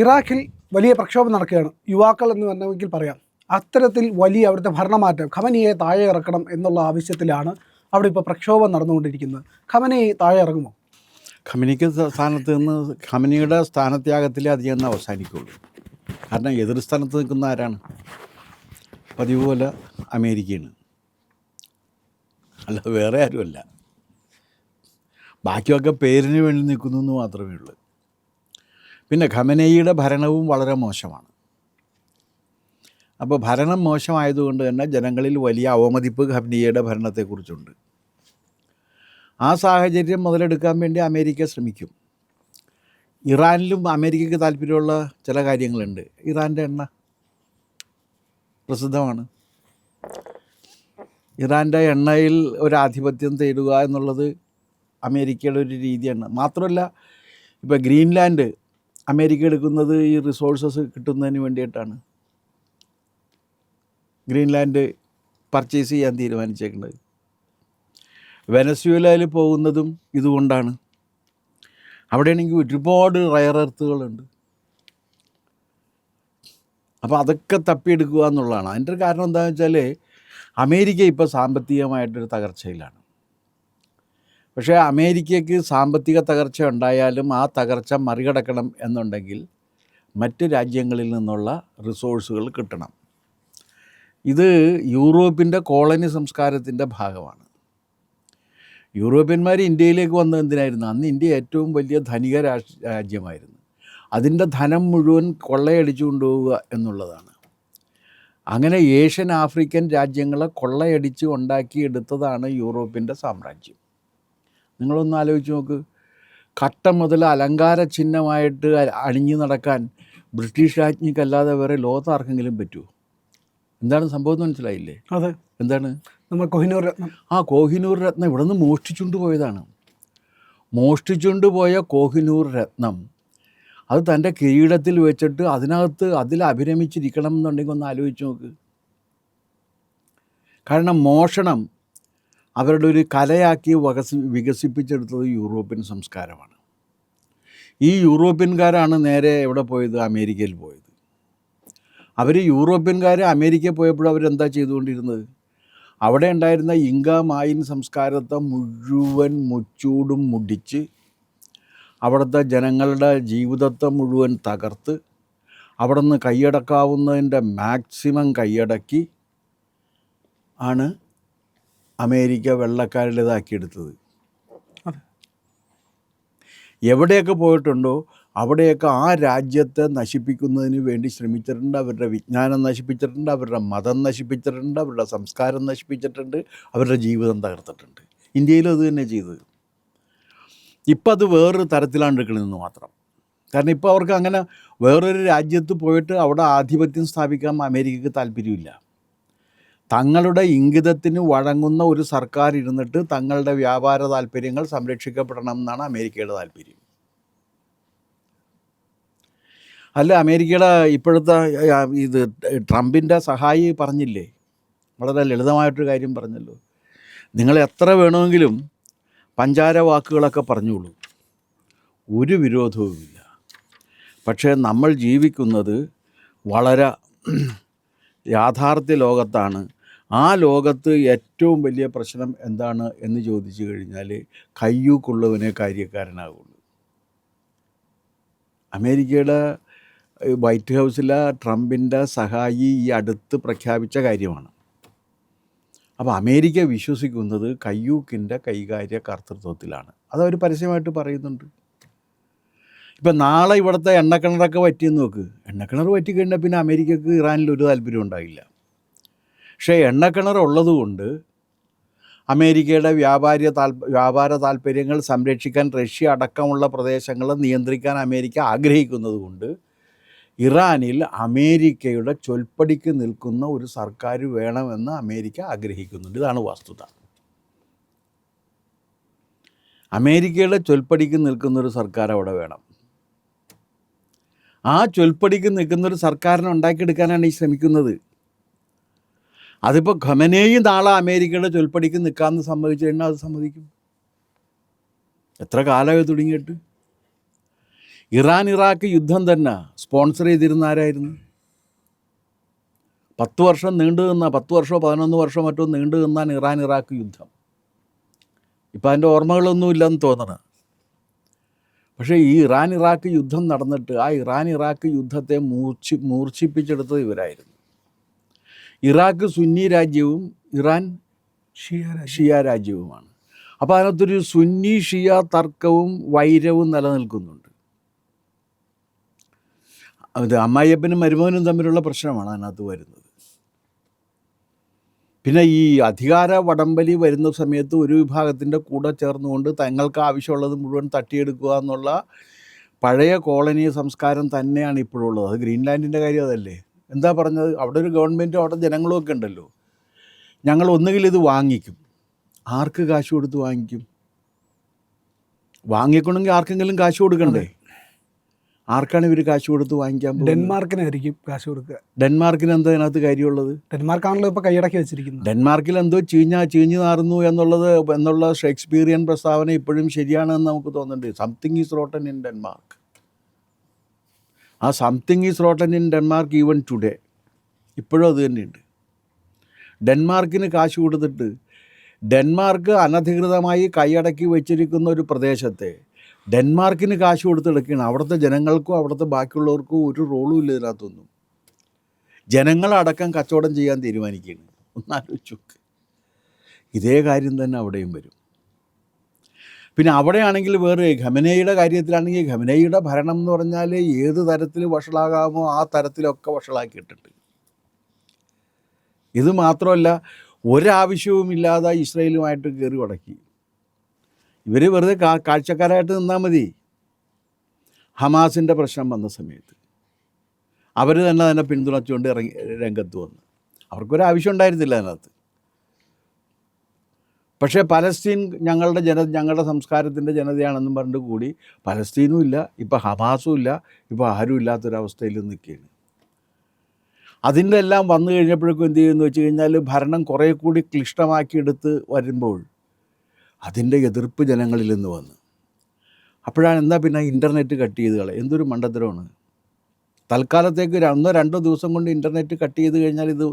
ഇറാഖിൽ വലിയ പ്രക്ഷോഭം നടക്കുകയാണ്. യുവാക്കൾ എന്ന് വേണമെങ്കിൽ പറയാം. അത്തരത്തിൽ വലിയ അവിടുത്തെ ഭരണമാറ്റം ഖമനിയെ താഴെ ഇറക്കണം എന്നുള്ള ആവശ്യത്തിലാണ് അവിടെ ഇപ്പോൾ പ്രക്ഷോഭം നടന്നുകൊണ്ടിരിക്കുന്നത്. ഖമനി താഴെ ഇറങ്ങുമോ? ഖമനിക്ക് സ്ഥാനത്ത് നിന്ന് ഖമനിയുടെ സ്ഥാനത്യാഗത്തിലേ അത് ചെന്ന് അവസാനിക്കുള്ളൂ. കാരണം എതിർ സ്ഥാനത്ത് നിൽക്കുന്ന ആരാണ്? പതിവ് പോലെ അമേരിക്കയാണ്. അല്ല വേറെ ആരുമല്ല. ബാക്കിയൊക്കെ പേരിന് വേണ്ടി നിൽക്കുന്നു എന്ന് മാത്രമേ ഉള്ളൂ. പിന്നെ ഖമനയുടെ ഭരണവും വളരെ മോശമാണ്. അപ്പോൾ ഭരണം മോശമായതുകൊണ്ട് തന്നെ ജനങ്ങളിൽ വലിയ അവമതിപ്പ് ഖമനയുടെ ഭരണത്തെക്കുറിച്ചുണ്ട്. ആ സാഹചര്യം മുതലെടുക്കാൻ വേണ്ടി അമേരിക്ക ശ്രമിക്കും. ഇറാനിലും അമേരിക്കയ്ക്ക് താല്പര്യമുള്ള ചില കാര്യങ്ങളുണ്ട്. ഇറാന്റെ എണ്ണ പ്രസിദ്ധമാണ്. ഇറാന്റെ എണ്ണയിൽ ഒരു ആധിപത്യം തേടുക എന്നുള്ളത് അമേരിക്കയുടെ ഒരു രീതിയാണ്. മാത്രമല്ല ഇപ്പോൾ ഗ്രീൻലാൻഡ് അമേരിക്ക എടുക്കുന്നത് ഈ റിസോഴ്സസ് കിട്ടുന്നതിന് വേണ്ടിയിട്ടാണ്. ഗ്രീൻലാൻഡ് പർച്ചേസ് ചെയ്യാൻ തീരുമാനിച്ചേക്കുന്നത്. വെനസ്വേലയിൽ പോകുന്നതും ഇതുകൊണ്ടാണ്. അവിടെയാണെങ്കിൽ ഒരുപാട് റയർ എർത്തുകളുണ്ട് അപ്പോൾ അതൊക്കെ തപ്പിയെടുക്കുക എന്നുള്ളതാണ്. അതിന്റെ കാരണം എന്താണെന്ന് വെച്ചാൽ അമേരിക്ക ഇപ്പോൾ സാമ്പത്തികമായിട്ടൊരു തകർച്ചയിലാണ്. പക്ഷേ അമേരിക്കയ്ക്ക് സാമ്പത്തിക തകർച്ച ഉണ്ടായാലും ആ തകർച്ച മറികടക്കണം എന്നുണ്ടെങ്കിൽ മറ്റ് രാജ്യങ്ങളിൽ നിന്നുള്ള റിസോഴ്സുകൾ കിട്ടണം. ഇത് യൂറോപ്പിന്റെ കോളനി സംസ്കാരത്തിന്റെ ഭാഗമാണ്. യൂറോപ്യന്മാർ ഇന്ത്യയിലേക്ക് വന്നത് എന്തിനായിരുന്നു? അന്ന് ഇന്ത്യ ഏറ്റവും വലിയ ധനിക രാജ്യമായിരുന്നു. അതിന്റെ ധനം മുഴുവൻ കൊള്ളയടിച്ചു കൊണ്ടുപോവുക എന്നുള്ളതാണ്. അങ്ങനെ ഏഷ്യൻ ആഫ്രിക്കൻ രാജ്യങ്ങളെ കൊള്ളയടിച്ച് ഉണ്ടാക്കിയെടുത്തതാണ് യൂറോപ്പിന്റെ സാമ്രാജ്യം. നിങ്ങളൊന്ന് ആലോചിച്ച് നോക്ക്. കട്ട മുതൽ അലങ്കാര ചിഹ്നമായിട്ട് അണിഞ്ഞു നടക്കാൻ ബ്രിട്ടീഷ് രാജ്ഞിക്കല്ലാതെ വേറെ ലോകത്ത് ആർക്കെങ്കിലും പറ്റുമോ എന്താണ് സംഭവം എന്ന് മനസ്സിലായില്ലേ? അതെ. എന്താണ്? നമ്മൾ കോഹിനൂർ രത്നം. ആ കോഹിനൂർ രത്നം ഇവിടെ നിന്ന് മോഷ്ടിച്ചുകൊണ്ട് പോയതാണ്. മോഷ്ടിച്ചുകൊണ്ട് പോയ കോഹിനൂർ രത്നം അത് തന്റെ കിരീടത്തിൽ വെച്ചിട്ട് അതിനകത്ത് അതിൽ അഭിരമിച്ചിരിക്കണം എന്നുണ്ടെങ്കിൽ ഒന്ന് ആലോചിച്ച് നോക്ക്. കാരണം മോഷണം അവരുടെ ഒരു കലയാക്കി വകസി വികസിപ്പിച്ചെടുത്തത് യൂറോപ്യൻ സംസ്കാരമാണ്. ഈ യൂറോപ്യൻകാരാണ് നേരെ എവിടെ പോയത്? അമേരിക്കയിൽ പോയത്. അവർ യൂറോപ്യൻകാർ അമേരിക്കയിൽ പോയപ്പോൾ അവരെന്താ ചെയ്തുകൊണ്ടിരുന്നത്? അവിടെ ഉണ്ടായിരുന്ന ഇങ്ക മായിൻ സംസ്കാരത്തെ മുഴുവൻ മുച്ചൂടും മുടിച്ച് അവിടുത്തെ ജനങ്ങളുടെ ജീവിതത്തെ മുഴുവൻ തകർത്ത് അവിടെ നിന്ന് കൈയടക്കാവുന്നതിന്റെ മാക്സിമം കൈയടക്കി ആണ് അമേരിക്ക വെള്ളക്കാരുടേതാക്കിയെടുത്തത്. എവിടെയൊക്കെ പോയിട്ടുണ്ടോ അവിടെയൊക്കെ ആ രാജ്യത്തെ നശിപ്പിക്കുന്നതിന് വേണ്ടി ശ്രമിച്ചിട്ടുണ്ട് അവരുടെ വിജ്ഞാനം നശിപ്പിച്ചിട്ടുണ്ട് അവരുടെ മതം നശിപ്പിച്ചിട്ടുണ്ട് അവരുടെ സംസ്കാരം നശിപ്പിച്ചിട്ടുണ്ട് അവരുടെ ജീവിതം തകർത്തിട്ടുണ്ട്. ഇന്ത്യയിലും അത് തന്നെ ചെയ്തത്. ഇപ്പം അത് വേറൊരു തരത്തിലാണ് എടുക്കണമെന്ന് മാത്രം. കാരണം ഇപ്പോൾ അവർക്ക് അങ്ങനെ വേറൊരു രാജ്യത്ത് പോയിട്ട് അവിടെ ആധിപത്യം സ്ഥാപിക്കാൻ അമേരിക്കക്ക് താല്പര്യമില്ല. തങ്ങളുടെ ഇംഗിതത്തിന് വഴങ്ങുന്ന ഒരു സർക്കാർ ഇരുന്നിട്ട് തങ്ങളുടെ വ്യാപാര താല്പര്യങ്ങൾ സംരക്ഷിക്കപ്പെടണം എന്നാണ് അമേരിക്കയുടെ താല്പര്യം. അല്ല അമേരിക്കയുടെ ഇപ്പോഴത്തെ ഇത് ട്രംപിന്റെ സഹായി പറഞ്ഞില്ലേ? വളരെ ലളിതമായിട്ടൊരു കാര്യം പറഞ്ഞല്ലോ. നിങ്ങൾ എത്ര വേണമെങ്കിലും പഞ്ചാര വാക്കുകളൊക്കെ പറഞ്ഞോളൂ. ഒരു വിരോധവുമില്ല. പക്ഷേ നമ്മൾ ജീവിക്കുന്നത് വളരെ യാഥാർത്ഥ്യ ലോകത്താണ്. ആ ലോകത്ത് ഏറ്റവും വലിയ പ്രശ്നം എന്താണ് എന്ന് ചോദിച്ചു കഴിഞ്ഞാൽ കയ്യൂക്കുള്ളവനെ കാര്യക്കാരനാകുള്ളൂ അമേരിക്കയുടെ വൈറ്റ് ഹൗസിലെ ട്രംപിന്റെ സഹായി ഈ അടുത്ത് പ്രഖ്യാപിച്ച കാര്യമാണ്. അപ്പോൾ അമേരിക്ക വിശ്വസിക്കുന്നത് കയ്യൂക്കിന്റെ കൈകാര്യ കർത്തൃത്വത്തിലാണ്. അതവർ പരസ്യമായിട്ട് പറയുന്നുണ്ട്. ഇപ്പം നാളെ ഇവിടുത്തെ എണ്ണക്കിണറൊക്കെ പറ്റിയെന്ന് നോക്ക്. എണ്ണക്കിണർ പറ്റിക്കഴിഞ്ഞാൽ പിന്നെ അമേരിക്കക്ക് ഇറാനിൽ ഒരു താല്പര്യം ഉണ്ടായില്ല പക്ഷേ എണ്ണക്കിണർ ഉള്ളതുകൊണ്ട് അമേരിക്കയുടെ വ്യാപാര താൽ വ്യാപാര താല്പര്യങ്ങൾ സംരക്ഷിക്കാൻ റഷ്യ അടക്കമുള്ള പ്രദേശങ്ങൾ നിയന്ത്രിക്കാൻ അമേരിക്ക ആഗ്രഹിക്കുന്നത് കൊണ്ട് ഇറാനിൽ അമേരിക്കയുടെ ചൊൽപ്പടിക്ക് നിൽക്കുന്ന ഒരു സർക്കാർ വേണമെന്ന് അമേരിക്ക ആഗ്രഹിക്കുന്നുണ്ട്. ഇതാണ് വസ്തുത. അമേരിക്കയുടെ ചൊൽപ്പടിക്ക് നിൽക്കുന്ന ഒരു സർക്കാർ അവിടെ വേണം. ആ ചൊൽപ്പടിക്ക് നിൽക്കുന്ന ഒരു സർക്കാരിനെ ഉണ്ടാക്കിയെടുക്കാനാണ് ഈ ശ്രമിക്കുന്നത്. അതിപ്പോൾ ഖമനേയും നാളെ അമേരിക്കയുടെ ചൊൽപ്പടിക്ക് നിൽക്കാമെന്ന് സമ്മതിച്ചു കഴിഞ്ഞാൽ അത് സമ്മതിക്കും. എത്ര കാലമായി തുടങ്ങിയിട്ട്? ഇറാൻ ഇറാഖ് യുദ്ധം തന്നെ സ്പോൺസർ ചെയ്തിരുന്ന ആരായിരുന്നു? പത്ത് വർഷം നീണ്ടു നിന്ന പത്ത് വർഷമോ പതിനൊന്ന് വർഷമോ മറ്റോ നീണ്ടു നിന്നാൻ ഇറാൻ ഇറാഖ് യുദ്ധം. ഇപ്പം അതിന്റെ ഓർമ്മകളൊന്നും ഇല്ലെന്ന് തോന്നണം. പക്ഷേ ഈ ഇറാൻ ഇറാഖ് യുദ്ധം നടന്നിട്ട് ആ ഇറാൻ ഇറാഖ് യുദ്ധത്തെ മൂർച്ചി മൂർച്ഛിപ്പിച്ചെടുത്തത് ഇവരായിരുന്നു. ഇറാഖ് സുന്നി രാജ്യവും ഇറാൻ ഷിയ. ഷിയ രാജ്യവുമാണ്. അപ്പോൾ അതിനകത്തൊരു സുന്നി ഷിയ തർക്കവും വൈരവും നിലനിൽക്കുന്നുണ്ട്. അത് അമ്മായിയപ്പനും മരുമകനും തമ്മിലുള്ള പ്രശ്നമാണ് അതിനകത്ത് വരുന്നത്. പിന്നെ ഈ അധികാര വടംവലി വരുന്ന സമയത്ത് ഒരു വിഭാഗത്തിന്റെ കൂടെ ചേർന്നുകൊണ്ട് തങ്ങൾക്ക് ആവശ്യമുള്ളത് മുഴുവൻ തട്ടിയെടുക്കുക എന്നുള്ള പഴയ കോളനി സംസ്കാരം തന്നെയാണ് ഇപ്പോഴുള്ളത്. അത് ഗ്രീൻലാൻഡിന്റെ കാര്യം അതല്ലേ? എന്താ പറഞ്ഞത്? അവിടെ ഒരു ഗവൺമെന്റും അവിടെ ജനങ്ങളുമൊക്കെ ഉണ്ടല്ലോ. ഞങ്ങൾ ഒന്നുകിൽ ഇത് വാങ്ങിക്കും. ആർക്ക് കാശ് കൊടുത്ത് വാങ്ങിക്കും? വാങ്ങിക്കണമെങ്കിൽ ആർക്കെങ്കിലും കാശ് കൊടുക്കണ്ടേ? ആർക്കാണ് ഇവർ കാശ് കൊടുത്ത് വാങ്ങിക്കാൻ ഡെൻമാർക്കിനായിരിക്കും കാശ് കൊടുക്കുക. ഡെൻമാർക്കിന് എന്താ അതിനകത്ത് കാര്യമുള്ളത്? ഡെൻമാർക്കാണല്ലോ ഇപ്പോൾ കൈയടക്കി വെച്ചിരിക്കുന്നത്. ഡെൻമാർക്കിൽ എന്തോ ചീഞ്ഞ ചീഞ്ഞു നാറുന്നു എന്നുള്ളത് എന്നുള്ള ഷേക്സ്പീരിയൻ പ്രസ്താവന ഇപ്പോഴും ശരിയാണെന്ന് നമുക്ക് തോന്നുന്നുണ്ട്. Something is rotten in Denmark ആ something is rotten in Denmark even today ഇപ്പോഴും അത് തന്നെയുണ്ട്. ഡെൻമാർക്കിന് കാശ് കൊടുത്തിട്ട് ഡെൻമാർക്ക് അനധികൃതമായി കൈയടക്കി വെച്ചിരിക്കുന്ന ഒരു പ്രദേശത്തെ ഡെൻമാർക്കിന് കാശ് കൊടുത്തെടുക്കുകയാണ്. അവിടുത്തെ ജനങ്ങൾക്കും അവിടുത്തെ ബാക്കിയുള്ളവർക്കും ഒരു റോളും ഇല്ല ഇതിനകത്തൊന്നും. ജനങ്ങളടക്കം കച്ചവടം ചെയ്യാൻ തീരുമാനിക്കുകയാണ്. ഒന്നാലോചിച്ചു ഇതേ കാര്യം തന്നെ അവിടെയും വരും. പിന്നെ അവിടെയാണെങ്കിൽ വേറെ ഖമനയുടെ കാര്യത്തിലാണെങ്കിൽ ഖമനയുടെ ഭരണം എന്ന് പറഞ്ഞാൽ ഏത് തരത്തിൽ വഷളാകാമോ ആ തരത്തിലൊക്കെ വഷളാക്കിയിട്ടുണ്ട്. ഇത് മാത്രമല്ല ഒരാവശ്യവുമില്ലാതെ ഇസ്രയേലുമായിട്ട് കയറി ഉടക്കി ഇവർ വെറുതെ കാ കാഴ്ചക്കാരായിട്ട് നിന്നാൽ മതി. ഹമാസിന്റെ പ്രശ്നം വന്ന സമയത്ത്. അവർ തന്നെ തന്നെ പിന്തുണച്ചുകൊണ്ട് ഇറങ്ങി രംഗത്ത് വന്നു. അവർക്കൊരാവശ്യം ഉണ്ടായിരുന്നില്ല അതിനകത്ത്. പക്ഷേ പലസ്തീൻ ഞങ്ങളുടെ ജന ഞങ്ങളുടെ സംസ്കാരത്തിന്റെ ജനതയാണെന്നും പറഞ്ഞിട്ട് കൂടി പലസ്തീനും ഇല്ല ഇപ്പോൾ ഹമാസും ഇല്ല ഇപ്പോൾ ആരും ഇല്ലാത്തൊരവസ്ഥയിൽ നിൽക്കുകയാണ്. അതിന്റെ എല്ലാം വന്നു കഴിഞ്ഞപ്പോഴേക്കും എന്ത് ചെയ്യുമെന്ന് വെച്ച് കഴിഞ്ഞാൽ ഭരണം കുറേ കൂടി ക്ലിഷ്ടമാക്കിയെടുത്ത് വരുമ്പോൾ അതിന്റെ എതിർപ്പ് ജനങ്ങളിൽ നിന്ന് വന്നു. അപ്പോഴാണ് എന്താ പിന്നെ ഇന്റർനെറ്റ് കട്ട് ചെയ്ത് കളയും എന്തൊരു മണ്ടത്തരമാണ്. തൽക്കാലത്തേക്ക് ഒന്നോ രണ്ടോ ദിവസം കൊണ്ട് ഇന്റർനെറ്റ് കട്ട് ചെയ്ത് കഴിഞ്ഞാൽ ഇത്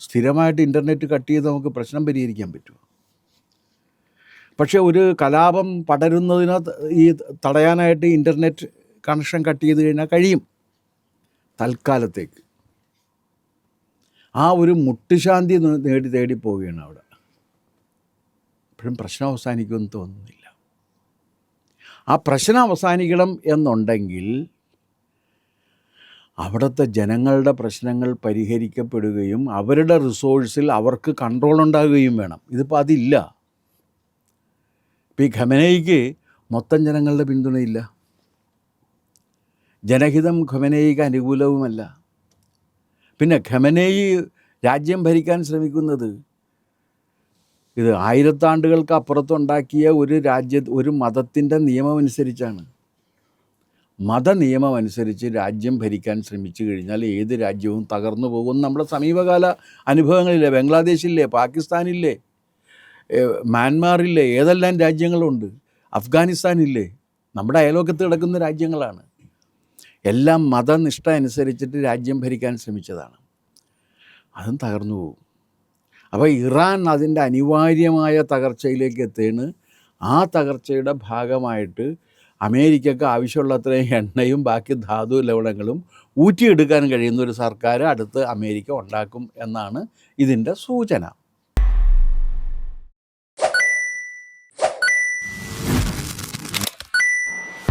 സ്ഥിരമായിട്ട് ഇന്റർനെറ്റ് കട്ട് ചെയ്ത് നമുക്ക് പ്രശ്നം പരിഹരിക്കാൻ പറ്റുമോ? പക്ഷേ ഒരു കലാപം പടരുന്നതിന് ഈ തടയാനായിട്ട് ഇന്റർനെറ്റ് കണക്ഷൻ കട്ട് ചെയ്ത് കഴിഞ്ഞാൽ കഴിയും തൽക്കാലത്തേക്ക്. ആ ഒരു മുട്ടുശാന്തി നേടി തേടി പോവുകയാണ് അവിടെ. ഇപ്പോഴും പ്രശ്നം അവസാനിക്കുമെന്ന് തോന്നുന്നില്ല. ആ പ്രശ്നം അവസാനിക്കണം എന്നുണ്ടെങ്കിൽ അവിടുത്തെ ജനങ്ങളുടെ പ്രശ്നങ്ങൾ പരിഹരിക്കപ്പെടുകയും അവരുടെ റിസോഴ്സിൽ അവർക്ക് കൺട്രോൾ ഉണ്ടാകുകയും വേണം. ഇതിപ്പോൾ അതില്ല. ഇപ്പോൾ ഈ ഖമനയ്ക്ക് മൊത്തം ജനങ്ങളുടെ പിന്തുണയില്ല. ജനഹിതം ഖമനയ്ക്ക് അനുകൂലവുമല്ല. പിന്നെ ഖമനയി രാജ്യം ഭരിക്കാൻ ശ്രമിക്കുന്നത് ഇത് ആയിരത്താണ്ടുകൾക്ക് അപ്പുറത്തുണ്ടാക്കിയ ഒരു രാജ്യ ഒരു മതത്തിന്റെ നിയമമനുസരിച്ചാണ്. മതനിയമം അനുസരിച്ച് രാജ്യം ഭരിക്കാൻ ശ്രമിച്ചു കഴിഞ്ഞാൽ ഏത് രാജ്യവും തകർന്നു പോകും. നമ്മുടെ സമീപകാല അനുഭവങ്ങളില്ലേ? ബംഗ്ലാദേശില്ലേ? പാകിസ്ഥാനില്ലേ? മ്യാൻമാറില്ലേ ഏതെല്ലാം രാജ്യങ്ങളുണ്ട്? അഫ്ഗാനിസ്ഥാനില്ലേ? നമ്മുടെ അയലോക്കത്ത് കിടക്കുന്ന രാജ്യങ്ങളാണ്. എല്ലാം മതനിഷ്ഠ അനുസരിച്ചിട്ട് രാജ്യം ഭരിക്കാൻ ശ്രമിച്ചതാണ്. അതും തകർന്നു പോകും അപ്പോൾ ഇറാൻ അതിന്റെ അനിവാര്യമായ തകർച്ചയിലേക്ക് എത്തുകയാണ്. ആ തകർച്ചയുടെ ഭാഗമായിട്ട് അമേരിക്കക്ക് ആവശ്യമുള്ളത്രയും എണ്ണയും ബാക്കി ധാതു ലവണങ്ങളും ഊറ്റിയെടുക്കാൻ കഴിയുന്ന ഒരു സർക്കാർ അടുത്ത് അമേരിക്ക ഉണ്ടാക്കും എന്നാണ് ഇതിന്റെ സൂചന.